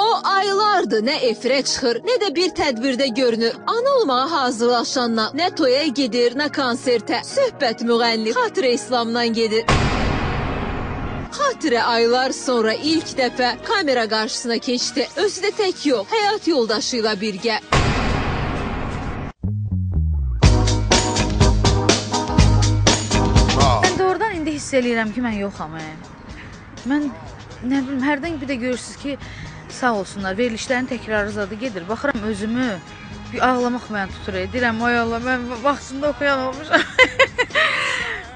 O aylardır nə efirə çıxır, nə də bir tədbirdə görünür. Ana olmağa hazırlaşandan nə toya gedir, nə konsertə. Söhbət müğənni Xatirə İslamdan gedir. Xatirə aylar sonra ilk dəfə kamera qarşısına keçdi. Özü də tək yox, həyat yoldaşı ilə birgə. Mən doğrudan indi hiss eləyirəm ki, mən yoxam. e. Mən nə bilim, hərdən bir də görürsüz ki, sağ olsunlar, verilişlərin təkrarı zadı gedir. Baxıram özümü bir ağlamaq məni tutur. Deyirəm, ay Allah, mən vaxtında oxuyan olmuşam.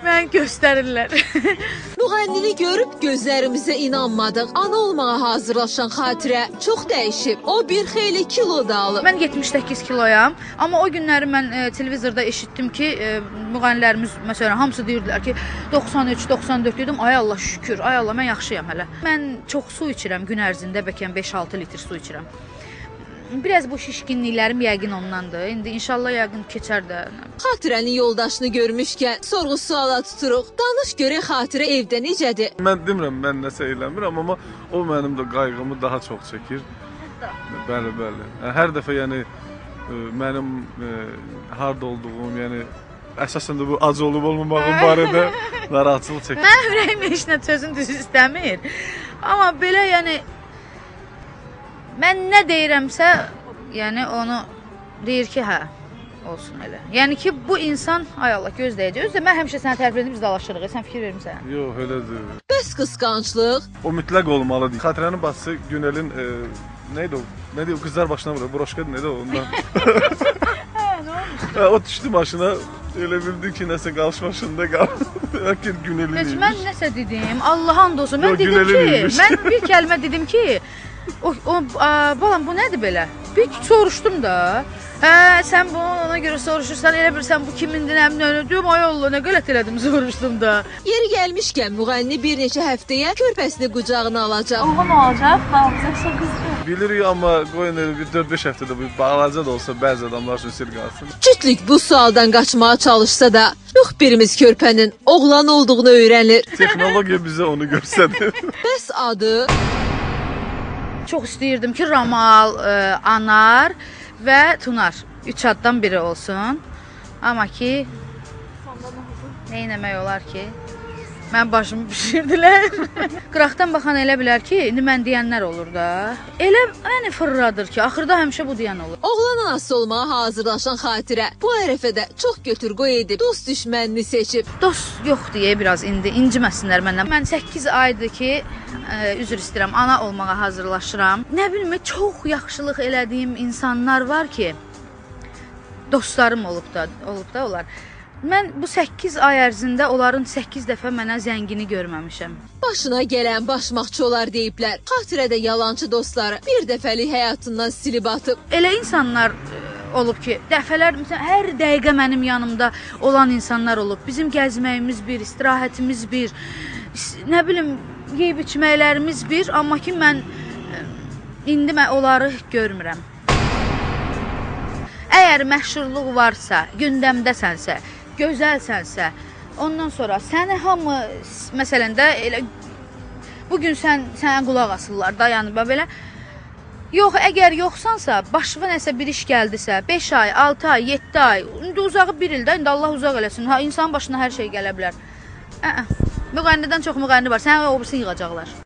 mən göstərirlər. Müğənnini görüb gözlərimizə inanmadıq. Ana olmağa hazırlaşan Xatirə çox dəyişib. O bir xeyli kilo da alıb. Mən 78 kiloyam, amma o günləri mən e, televizorda eşitdim ki, e, müğənnilərimiz məsələn hamısı deyirdilər ki, 93, 94 dedim. Ay Allah şükür, ay Allah mən yaxşıyam hələ. Mən çox su içirəm gün ərzində, bəlkə 5-6 litr su içirəm. Biraz bu şişkinliklərim yəqin ondandır. İndi inşallah yəqin keçər də. Xatirənin yoldaşını görmüşkən sorğu-suala tuturuq. Danış görək Xatirə evdə necədir? Mən demirəm mən nəsə eləmirəm, amma o mənim də qayğımı daha çox çəkir. Bəli, bəli. Yəni, Hər dəfə yəni e, mənim e, harda olduğum, yəni əsasən də bu ac olub olmamağım barədə narahatçılıq çəkir. Mən ürəyim heç nə sözün düzü istəmir. Amma belə yəni mən nə deyirəmsə, yəni onu deyir ki, hə, olsun elə. Yəni ki, bu insan ay Allah gözləyəcək. Özü də mən həmişə səni tərif edib biz dalaşırıq. Sən fikir vermisən? Yox, elə deyil. Bəs qısqanclıq? O mütləq olmalıdır. Xatirənin bacısı Günelin e, nə idi o? Nə deyir? Qızlar başına vurur. Broşka nə idi o ondan? Hə, nə olmuş? Hə, o düşdü maşına. Elə bildi ki, nəsə qalış maşında qal. Lakin Günelin Heç mən nəsə dedim. Allah and olsun. Mən dedim ki, mən bir kəlmə dedim ki, o, o a, balam bu nədir belə? Bir soruşdum da. Hə, sən bunu ona görə soruşursan, elə bilirsən bu kimindir, nə bilim, deyim, ay Allah, nə qələt elədim, soruşdum da. Yeri gəlmişkən müğənni bir neçə həftəyə körpəsini qucağına alacaq. Oğlan olacaq, bağlayacaqsa qızdır. Bilirik amma qoyun elə bir 4-5 həftədə bu bağlaca da olsa bəzi adamlar üçün sir qalsın. Cütlük bu sualdan qaçmağa çalışsa da, yox birimiz körpənin oğlan olduğunu öyrənir. Texnologiya bizə onu göstərir. Bəs adı? Çox istəyirdim ki, Ramal, ə, Anar və Tunar üç addan biri olsun. Amma ki nə etmək olar ki? Mən başımı bişirdilər. Qıraqdan baxan elə bilər ki, indi mən deyənlər olur da. Elə məni fırladır ki, axırda həmişə bu deyən olur. Oğlan anası olmağa hazırlaşan Xatirə bu ərəfədə çox götür-qoy edib, dost düşmənini seçib. Dost yox deyə biraz indi inciməsinlər məndən. Mən 8 aydır ki, ə, üzr istəyirəm, ana olmağa hazırlaşıram. Nə bilim, çox yaxşılıq elədiyim insanlar var ki, dostlarım olub da, olub da onlar. Mən bu 8 ay ərzində onların 8 dəfə mənə zəngini görməmişəm. Başına gələn başmaqçı olar deyiblər. Xatirə də yalançı dostları bir dəfəlik həyatından silib atıb. Elə insanlar ə, olub ki, dəfələr məsələn hər dəqiqə mənim yanımda olan insanlar olub. Bizim gəzməyimiz bir, istirahətimiz bir, nə bilim, yeyib içməklərimiz bir, amma ki mən ə, indi mən onları görmürəm. Əgər məşhurluq varsa, gündəmdəsənsə, gözəlsənsə, ondan sonra səni hamı məsələn də elə bu gün sən sənə qulaq asırlar da, yəni belə Yox, əgər yoxsansa, başına nəsə bir iş gəldisə, 5 ay, 6 ay, 7 ay, indi uzağı 1 ildə, indi Allah uzaq eləsin. Ha, insanın başına hər şey gələ bilər. Ə, müğənnidən çox müğənni var. Səni o birisi yığacaqlar.